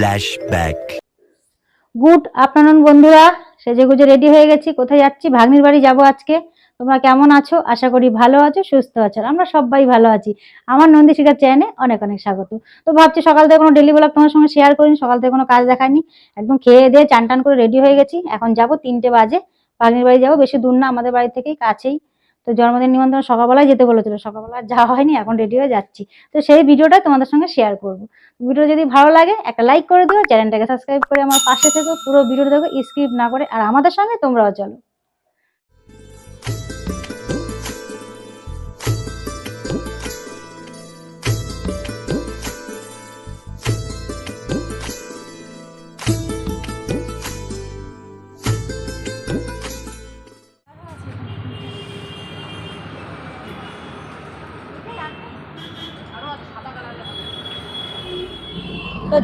Flashback. Good afternoon, বন্ধুরা। সেজে গুজে রেডি হয়ে গেছি। কোথায় যাচ্ছি? ভাগ্নির বাড়ি যাব আজকে। তোমরা কেমন আছো? আশা করি ভালো আছো, সুস্থ আছো আমরা সবাই ভালো আছি। আমার নন্দী শিকার চ্যানেলে অনেক অনেক স্বাগত। তো ভাবছি সকাল থেকে কোনো ডেলি ব্লগ তোমার সঙ্গে শেয়ার করিনি, সকাল থেকে কোনো কাজ দেখায়নি একদম খেয়ে দিয়ে চান টান করে রেডি হয়ে গেছি। এখন যাব তিনটে বাজে। ভাগ্নির বাড়ি যাব, বেশি দূর না, আমাদের বাড়ি থেকেই কাছেই। তো জন্মদিন নিমন্ত্রণ সকালবেলায় যেতে বলেছিল, সকালবেলা যাওয়া হয়নি, এখন রেডি হয়ে যাচ্ছি। তো সেই ভিডিওটা তোমাদের সঙ্গে শেয়ার করব। ভিডিও যদি ভালো লাগে, একটা লাইক করে দিও, চ্যানেলটাকে সাবস্ক্রাইব করে আমার পাশে থেকো, পুরো ভিডিও দেখো স্কিপ না করে, আর আমাদের সঙ্গে তোমরাও চলো।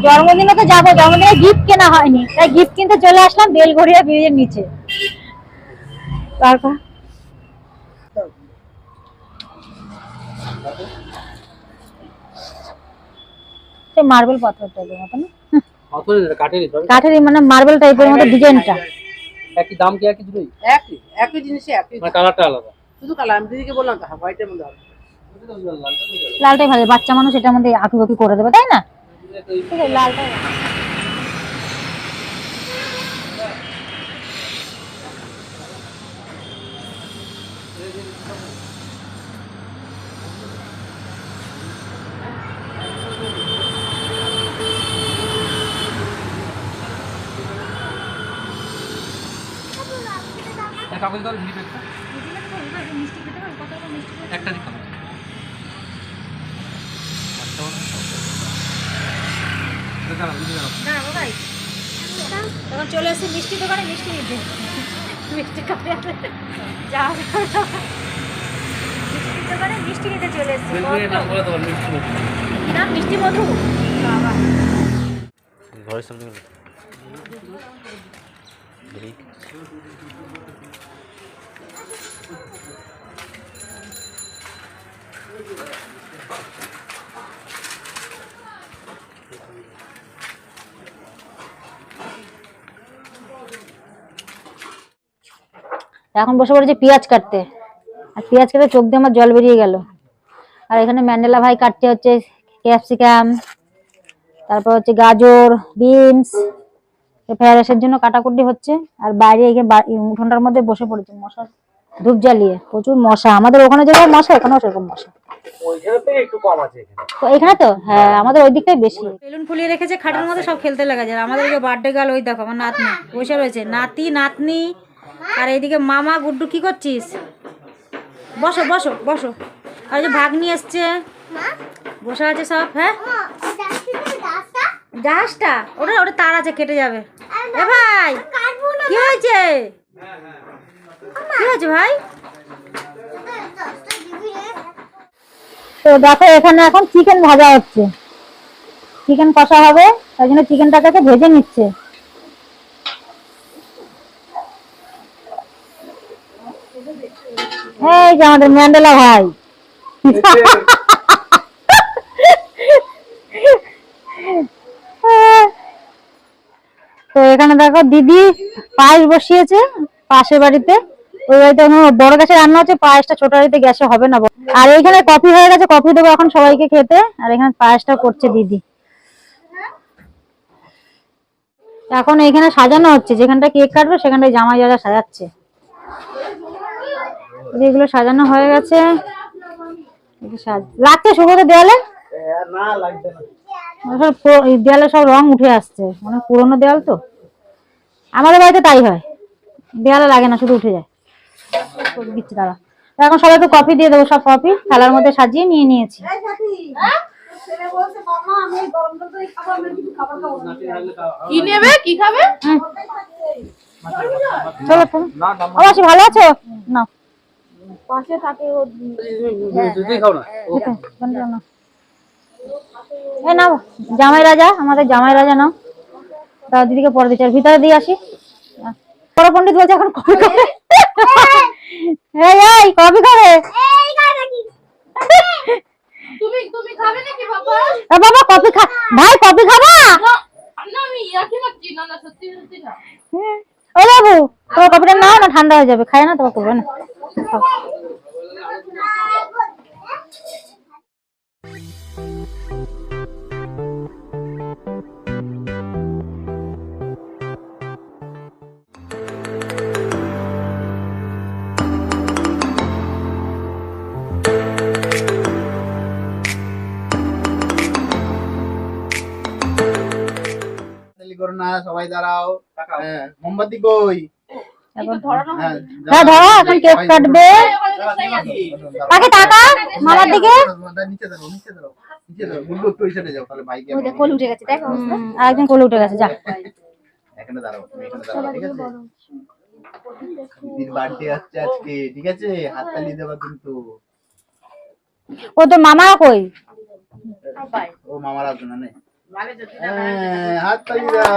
জন্মদিনে তো যাব। জন্মদিনে গিফট কেনা হয়নি। তাই গিফট কিনতে চলে আসলাম বেলঘড়িয়া ব্রিজের নিচে। তারপর? মার্বেল পাথর টাইপের মতো না? কাঠেরই মানে মার্বেল টাইপের মতো ডিজাইনটা একই দাম কি একই দুটোই একই একই জিনিসে একই। মানে কালারটা আলাদা। শুধু কালার আমি দিদিকে বললাম তো হোয়াইটের মধ্যে লালটাই ভালো বাচ্চা মানুষ এটার মধ্যে আঁকি বাকি করে দেবে তাই না? ঠিক আছে লালটাই ভালো। কাগজ দাও মিনিট একটা একটা দিতে হবে আচ্ছা, বলো। এটা দাঁড়াও, দিদি দাঁড়াও। তখন চলে এসেছি মিষ্টি দোকানে মিষ্টি নিতে। মিষ্টি খাবে মিষ্টির দোকানে মিষ্টি নিতে চলে এসেছি। না মিষ্টি মধু। বাবা। ঘরের সামনে গেলে। দেখি। এখন বসে পড়েছে পেঁয়াজ কাটতে। আর পেঁয়াজ কেটে চোখ দিয়ে আমার জল বেরিয়ে গেল। আর এখানে ম্যান্ডেলা ভাই কাটতে হচ্ছে ক্যাপসিকাম তারপর হচ্ছে গাজর বিনস ফ্রাইডের জন্য কাটাকুটি হচ্ছে। আর বাইরে উঠোনটার মধ্যে বসে পড়েছে মশার ধূপ জ্বালিয়ে। প্রচুর মশা। আমাদের ওখানে যেরকম মশা এখানেও সেরকম মশা। ওইখানে থেকে একটু কম আছে এখানে। তো এখানে তো? হ্যাঁ আমাদের ওই দিকটাই বেশি। বেলুন ফুলিয়ে রেখেছে খাটের মধ্যে সব খেলতে লাগা যায়। আমাদের ওই বার্থডে গার্ল ওই দেখো আমার নাতনি বসে রয়েছে। নাতি নাতনি আর এইদিকে মামা গুড্ডু কি করছিস? বসো বসো বসো। আর যে ভাগ্নি এসছে। বসে আছে সব হ্যাঁ? জাহাজটা ওটা ওটা তার আছে, কেটে যাবে। এ ভাই, কি হয়েছে? কি হয়েছে ভাই? তো দেখো, এখানে এখন চিকেন ভাজা হচ্ছে। চিকেন কষা হবে, তাই জন্য চিকেনটাকে ভেজে নিচ্ছে। এই যে আমাদের ম্যান্ডেলা ভাই। তো এখানে দেখো দিদি পায়েস বসিয়েছে পাশের বাড়িতে। ওই বাড়িতে এখন বড় গ্যাসে রান্না হচ্ছে, পায়েসটা ছোট বাড়িতে গ্যাসে হবে না। আর এইখানে কফি হয়ে গেছে, কফি দেবো এখন সবাইকে খেতে। আর এখানে পায়েসটা করছে দিদি। এখন এখানে সাজানো হচ্ছে, যেখানটা কেক কাটবে সেখানটায় জামাই যা যা সাজাচ্ছে। যেগুলো সাজানো হয়ে গেছে সাজ- লাগছে শুভতে দেয়ালে? দেয়ালে সব রং উঠে আসছে মানে পুরোনো দেয়াল তো। আমাদের বাড়িতে তাই হয় দেয়ালে লাগে না শুধু উঠে যায়। দিচ্ছি তো এখন সবাইকে কফি দিয়ে দেবো সব কফি থালার মধ্যে সাজিয়ে নিয়ে নিয়েছি। কি নেবে? কি খাবে? চলো চলো। অবশ্যই ভালো আছো? পাশে থাকে ও দুটোই খাও না। নাও? এই নাও জামাই রাজা আমাদের জামাই রাজা নাও। তা দিদিকে পরে দিচ্ছে আর ভিতরে দিয়ে আসি। বড় পণ্ডিত বলছে এখন কফি খাবে এই এই খাবে নাকি বাবা? এ বাবা কফি খা ভাই কফি খাবা? না না সত্যি সত্যি না। হুম। ও বাবু তোমার কপিটা নাও না, ঠান্ডা হয়ে যাবে। খায় না, তোমার করবে না, সবাই দাঁড়াও। হ্যাঁ মোমবাতি কই? হ্যাঁ হ্যাঁ ধরো এখন কেক কাটবে। তাকে টাকা মামার দিকে? নিচে ধরো নিচে ধরো নিচে ধরো গুল্লু একটু ওই সাইডে যাও তাহলে বাইকে কোল উঠে গেছে দেখো একজন কোলে উঠে গেছে যা। এখানে দাঁড়াও এখানে দাঁড়াও ঠিক আছে? দিদির বার্থডে আসছে আজকে ঠিক আছে? হাততালি দেবা কিন্তু। ও তো মামা কই? ও মামার আসবে না। হ্যাঁ, হাততালি দাও।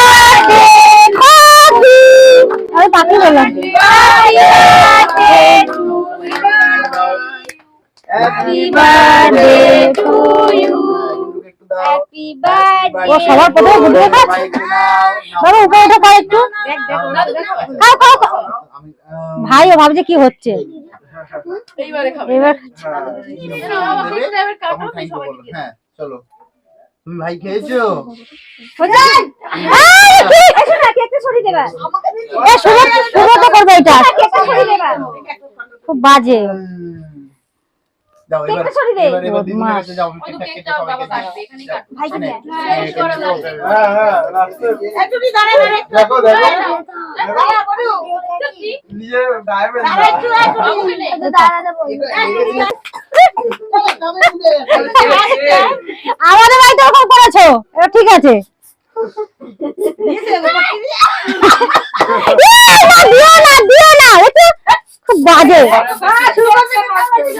আমি পাখি বললাম ও সবার প্রথমে খাচ্ছে উপরে খাও একটু খাও খাও খাও ভাই ও ভাবছে কি হচ্ছে এইবারে খাবে এবার। হ্যাঁ চলো তুমি ভাই খেয়েছো? এ শুভ শুভ তো করবে এটা। খুব বাজে। নিজের আমাদের বাড়িতে ওখান করেছ? ঠিক আছে। এ, দিও না দিও না খুব বাজে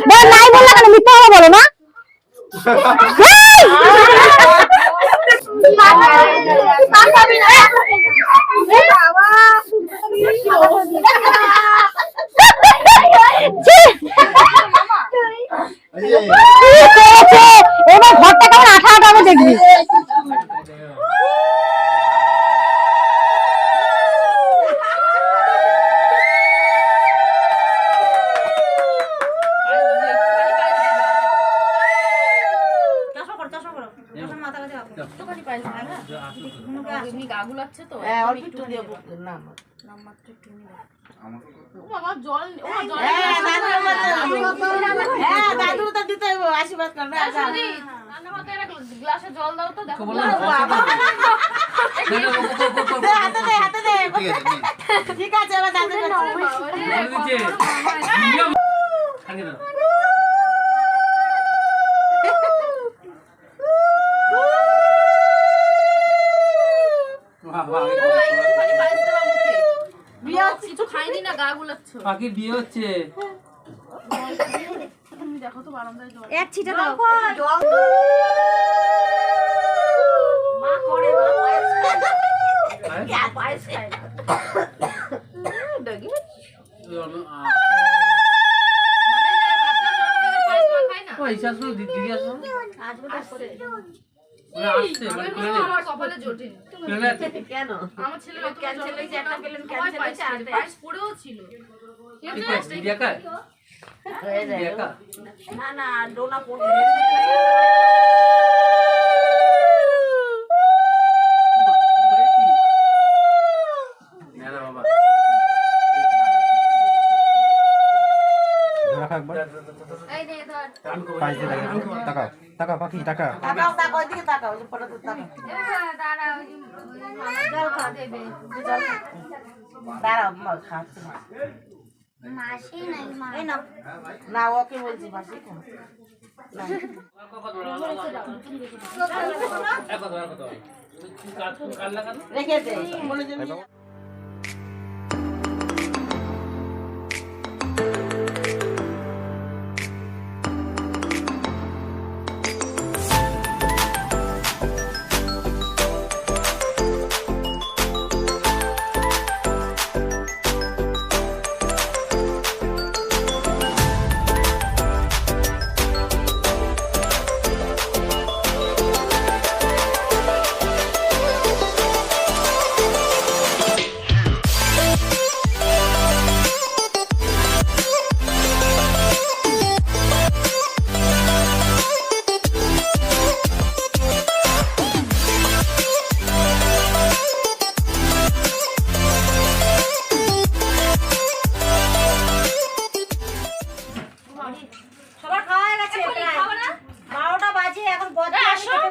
বল, নাই বললে কেন মিথ্যা কথা বলো না ছি! এই যে, কি করেছে? এবার ঘরটা কেমন আঠা আঠা হবে দেখবি। এমনি গা গুলাচ্ছে তো হ্যাঁ। না, হ্যাঁ, হ্যাঁ, আশীর্বাদ করবে। হ্যাঁ, একটা গ্লাসে জল দাও তো দেখো হাতে দে, হাতে দে। ঠিক আছে এবার দাদুর পাখির বিয়ে হচ্ছে দেখো তো বারান্দায় এক ছিটা দাও মা করে, মা পায়েস খায়। পায়েস না। আহ, মানে পায়েস না আসলো, দি- দিদি আসলো। আসছে। ওরা আসছে, মানে। দিদি একা? না, না, ডোনা পড়বে। বলে। কি? তাকাও তাকাও পাখি তাকাও তাকাও, তাকাও, ওইদিকে তাকাও, যে তাকাও। জল খাওয়া দেবে দাঁড়াও, বলে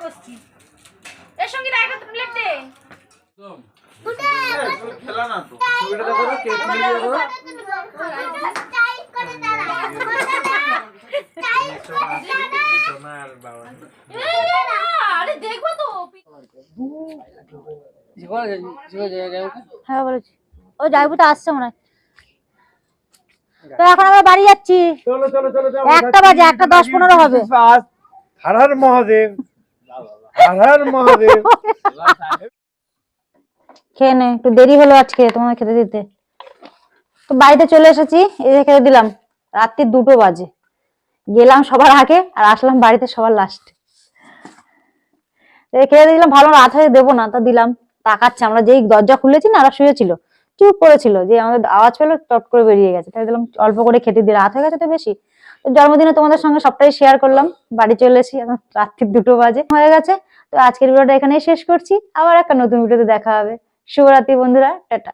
বসছি এর সঙ্গে হ্যাঁ বলেছি। ও যাইবো তো আসছে মনে হয়। তো এখন আমরা বাড়ি যাচ্ছি। চলো চলো চলো চলো একটা বাজে একটা দশ পনেরো হবে। হর হর মহাদেব। হর হর মহাদেব। খেয়ে নে, একটু দেরি হলো আজকে তোমার খেতে দিতে। তো বাড়িতে চলে এসেছি, এই খেতে দিলাম। রাত্রি দুটো বাজে। গেলাম সবার আগে আর আসলাম বাড়িতে সবার লাস্টে খেতে দিলাম, ভালো রাত হয়ে দেবো না, তা দিলাম। তাকাচ্ছে, আমরা যেই দরজা খুলেছি না, ওরা শুয়েছিল। চুপ করেছিল, যে আমাদের আওয়াজ পেল, টট করে বেরিয়ে গেছে। তাই দিলাম, অল্প করে খেতে দিয়ে, রাত হয়ে গেছে তো বেশি। জন্মদিনে তোমাদের সঙ্গে সবটাই শেয়ার করলাম। বাড়ি চলে এসেছি, এখন রাত্রি দুটো বাজে। হয়ে গেছে, তো আজকের ভিডিওটা এখানেই শেষ করছি। আবার একটা নতুন ভিডিওতে দেখা হবে। শুভরাত্রি বন্ধুরা, টাটা।